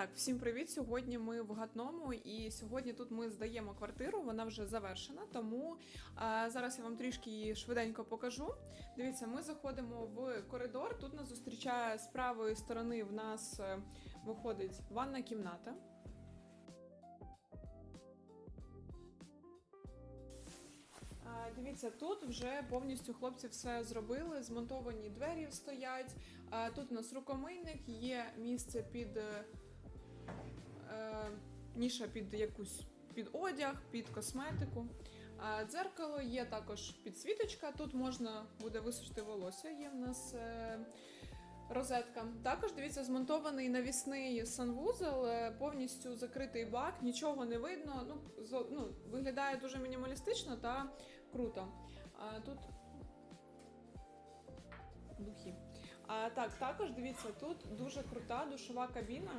так, всім привіт. Сьогодні ми в Гатному, і сьогодні тут ми здаємо квартиру. Вона вже завершена. Тому а, зараз я вам трішки її швиденько покажу. Дивіться, ми заходимо в коридор. Тут нас зустрічає з правої сторони. В нас е, виходить ванна кімната. Дивіться, тут вже повністю хлопці все зробили. Змонтовані двері стоять. Тут у нас рукомийник, є місце під е, е, ніша під якусь під одяг, під косметику. Дзеркало є також підсвіточка. Тут можна буде висушити волосся. Є в нас. Е, Розетка. Також дивіться, змонтований навісний санвузол, е, повністю закритий бак, нічого не видно. Ну, зо- ну, виглядає дуже мінімалістично та круто. А тут духи. А так, також дивіться, тут дуже крута душова кабіна.